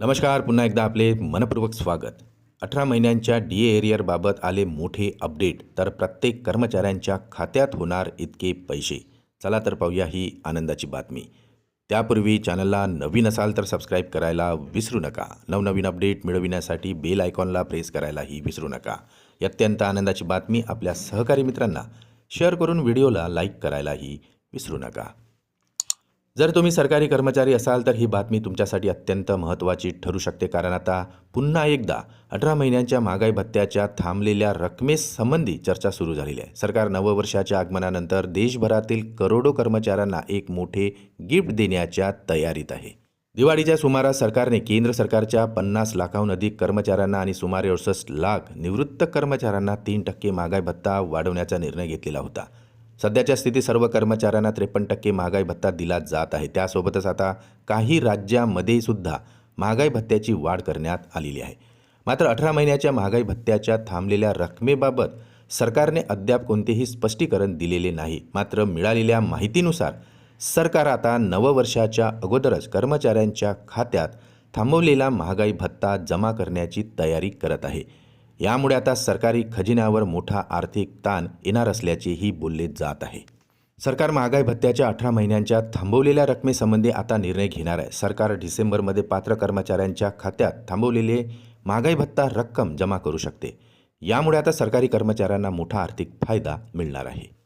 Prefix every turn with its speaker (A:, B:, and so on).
A: नमस्कार पुन्हा एकदा आपले मनपूर्वक स्वागत. अठरा महिन्यांच्या डी ए एरियरबाबत आले मोठे अपडेट तर प्रत्येक कर्मचाऱ्यांच्या खात्यात होणार इतके पैसे. चला तर पाहूया ही आनंदाची बातमी. त्यापूर्वी चॅनलला नवीन असाल तर सबस्क्राईब करायला विसरू नका. नवनवीन अपडेट मिळविण्यासाठी बेल आयकॉनला प्रेस करायलाही विसरू नका. अत्यंत आनंदाची बातमी आपल्या सहकारी मित्रांना. शेअर करून व्हिडिओला लाईक करायलाही विसरू नका. जर तुम्ही सरकारी कर्मचारी असाल तर ही बातमी तुमच्यासाठी अत्यंत महत्त्वाची ठरू शकते. कारण आता पुन्हा एकदा अठरा महिन्यांच्या महागाई भत्त्याच्या थांबलेल्या रकमेसंबंधी चर्चा सुरू झालेली आहे. सरकार नववर्षाच्या आगमनानंतर देशभरातील करोडो कर्मचाऱ्यांना एक मोठे गिफ्ट देण्याच्या तयारीत आहे. दिवाळीच्या सुमारास सरकारने केंद्र सरकारच्या पन्नास लाखाहून अधिक कर्मचाऱ्यांना आणि सुमारे अडुसष्ट लाख निवृत्त कर्मचाऱ्यांना तीन टक्के महागाई भत्ता वाढवण्याचा निर्णय घेतलेला होता. सध्याच्या स्थितीत सर्व कर्मचाऱ्यांना त्रेपन्न टक्के महागाई भत्ता दिला जात आहे. त्यासोबतच आता काही राज्यामध्ये सुद्धा महागाई भत्त्याची वाढ करण्यात आलेली आहे. मात्र अठरा महिन्याच्या महागाई भत्त्याच्या थांबलेल्या रकमेबाबत सरकारने अद्याप कोणतेही स्पष्टीकरण दिलेले नाही. मात्र मिळालेल्या माहितीनुसार सरकार आता नववर्षाच्या अगोदरच कर्मचाऱ्यांच्या खात्यात थांबवलेला महागाई भत्ता जमा करण्याची तयारी करत आहे. यामुळे आता सरकारी खजिन्यावर मोठा आर्थिक ताण येणार असल्याचेही बोलले जात आहे. सरकार महागाई भत्त्याच्या अठरा महिन्यांच्या थांबवलेल्या रकमेसंबंधी आता निर्णय घेणार आहे. सरकार डिसेंबरमध्ये पात्र कर्मचाऱ्यांच्या खात्यात थांबवलेले महागाई भत्ता रक्कम जमा करू शकते. यामुळे आता सरकारी कर्मचाऱ्यांना मोठा आर्थिक फायदा मिळणार आहे.